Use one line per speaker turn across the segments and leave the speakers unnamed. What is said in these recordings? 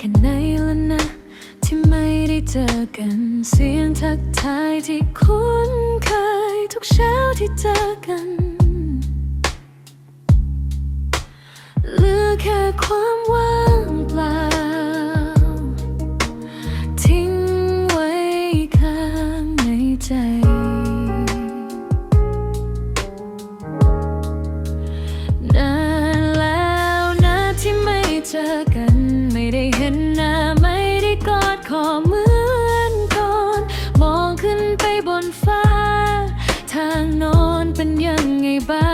แค่ไหนแล้วนะ ที่ไม่ได้เจอกันเสียงทักทายที่คุ้นเคย ทุกเช้าที่เจอกันเหลือแค่ความว่างเปล่า ทิ้งไว้ข้างในใจ นานแล้วนะที่ไม่เจอกัน เนยังไงบ้าง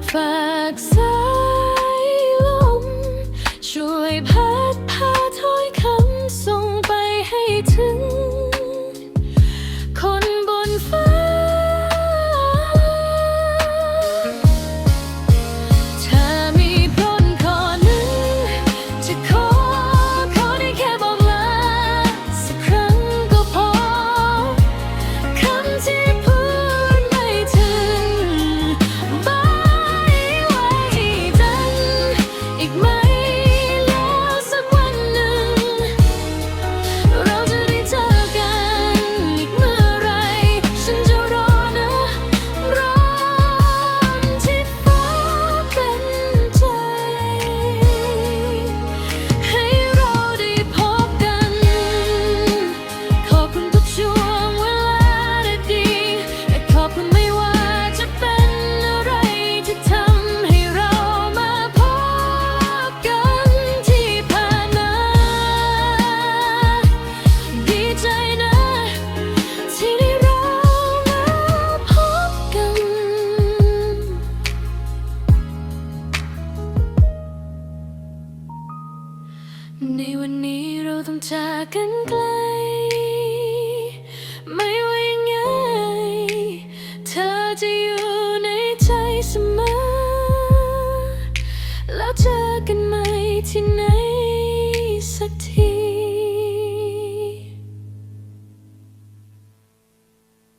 flag. ในวันนี้เราต้องจากกันไกล ไม่ว่ายังไง เธอจะอยู่ในใจเสมอ แล้วเจอกันไหมที่ไหน